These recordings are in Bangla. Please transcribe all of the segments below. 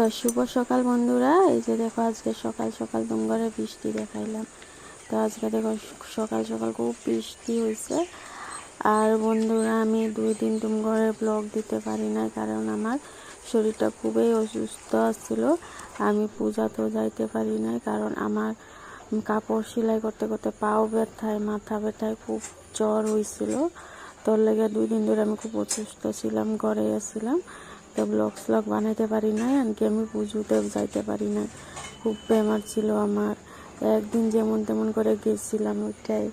তো শুভ সকাল বন্ধুরা। এই যে দেখো আজকে সকাল সকাল দুমগরে বৃষ্টি দেখাইলাম। তো আজকে দেখো সকাল সকাল খুব বৃষ্টি হয়েছে আর বন্ধুরা, আমি দুই দিন দুমগরে ব্লগ দিতে পারি না কারণ আমার শরীরটা খুবই অসুস্থ ছিল আমি পূজাতেও যাইতে পারি না কারণ আমার কাপড় সেলাই করতে করতে পাও ব্যথায়, মাথা ব্যথায় খুব জ্বর হয়েছিল তোর লেগে দুই দিন ধরে আমি খুব অসুস্থ ছিলাম, ঘরে আসছিলাম তো ব্লগ স্লগ বানাইতে পারি নাই এমনকি আমি পুজোতে যাইতে পারি না খুব বেমার ছিল আমার। একদিন যেমন তেমন করে গেছিলাম ওইটাই।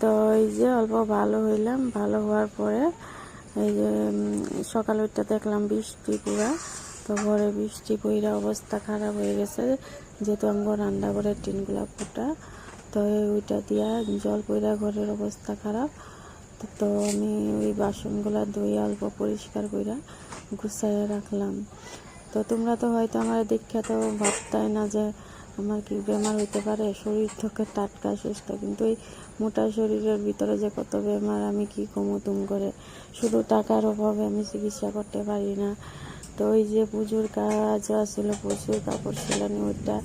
তো এই যে অল্প ভালো হইলাম, ভালো হওয়ার পরে এই যে সকাল ওইটা দেখলাম বৃষ্টি পুরা। তো ঘরে বৃষ্টি পইরা অবস্থা খারাপ হয়ে গেছে, যেহেতু আমার রান্না করে টিনগুলা ফুটা তো ওইটা দিয়া জল পইরা ঘরের অবস্থা খারাপ। তো- আমি ওই বাসনগুলা ধুয়ে অল্প পরিষ্কার কইরা গুছাইয়ে রাখলাম। তো তোমরা তো হয়তো আমার দেখে তো ভাবতাই না যে আমার কি বেমার হইতে পারে, শরীর থেকে টাটকা সুস্থ, কিন্তু এই মোটা শরীরের ভিতরে যে কত বেমার, আমি কি কমু তুম করে? শুধু টাকার অভাবে আমি চিকিৎসা করতে পারি না। তো ওই যে পুজোর কাজ ছিল প্রচুর কাপড় সেলানি ওইটা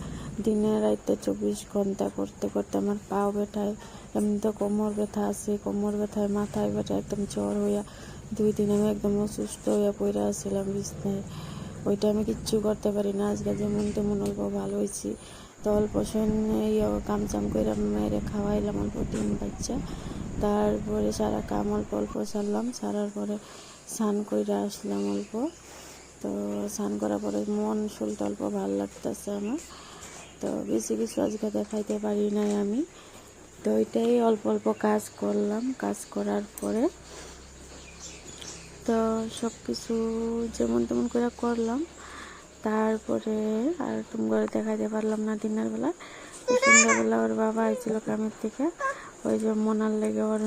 দিনে রাইতে চব্বিশ ঘণ্টা করতে করতে আমার পাও ব্যথায়, এমনি তো কোমর ব্যথা আছে, কোমর ব্যথায়, মাথায় ব্যথা একদম জ্বর হইয়া দুই দিন আমি একদম অসুস্থ হইয়া পড়ে আসছিলাম বিছনায়। ওইটা আমি কিচ্ছু করতে পারি না, আজকে যেমন তেমন অল্প ভালো হয়েছি তো অল্প সৈন্য কাম চাম করে মেরে খাওয়াইলাম অল্প ডিম বাচ্চা। তারপরে সারা কাম অল্প অল্প সারলাম, সারার পরে স্নান করে আসলাম অল্প। তো স্নান করার পরে মন, শরীরটা অল্প ভালো লাগতেছে আমার। তো বেশি কিছু আজকে দেখাইতে পারি নাই আমি। তো ওইটাই অল্প অল্প কাজ করলাম। কাজ করার পরে তো সব কিছু যেমন তেমন করে করলাম। তারপরে আর তুমি ঘরে দেখাইতে পারলাম না দিনের বেলা। সন্ধ্যাবেলা ওর বাবা আইছিল কামের থেকে ওই যে মনার লেগে ওর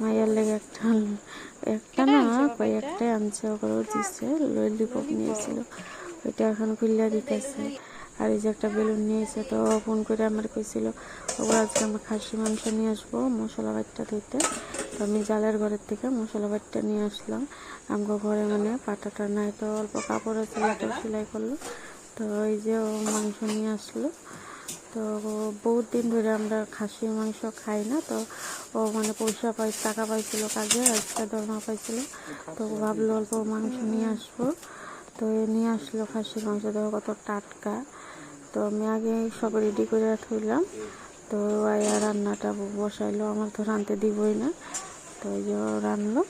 মায়ের লেগে একটা একটা না কয়েকটাই আনছে ওগুলো দিচ্ছে ললিপপ নিয়েছিল। ওইটা এখন খুললে দিতেছে। আর এই যে একটা বেলুন নিয়েছে তো ফোন করে আমার কইছিল ওগুলো আজকে আমার খাসি মাংস নিয়ে আসব মশলা বাটটা দিতে তো আমি জালের ঘরের থেকে মশলা বাটটা নিয়ে আসলাম। আমগো ঘরে মানে পাটাটা নাই তো, অল্প কাপড় ওটা সেলাই করল। তো এই যে ও মাংস নিয়ে আসলো। তো বহুত দিন ধরে আমরা খাসি মাংস খাই না, তো ও মানে পয়সা পাই, টাকা পাইছিল কাজে আজকে দরমা পাইছিল। তো ভাবলো অল্প মাংস নিয়ে আসব। তো নিয়ে আসলো খাসি মাংস, দেখো কত টাটকা। তো আমি আগে সব রেডি করে থইলাম তো আয়া রান্নাটা বসাইলো, আমার তো রানতে দিবই না, তো ওই যে রানলো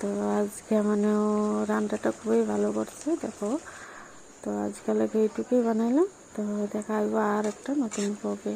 তো আজকে মানে ও রান্নাটা খুবই ভালো করছে, দেখো। তো আজকাল এইটুকুই বানাইলাম, তো দেখা আসব আর একটা নতুন ব্লগে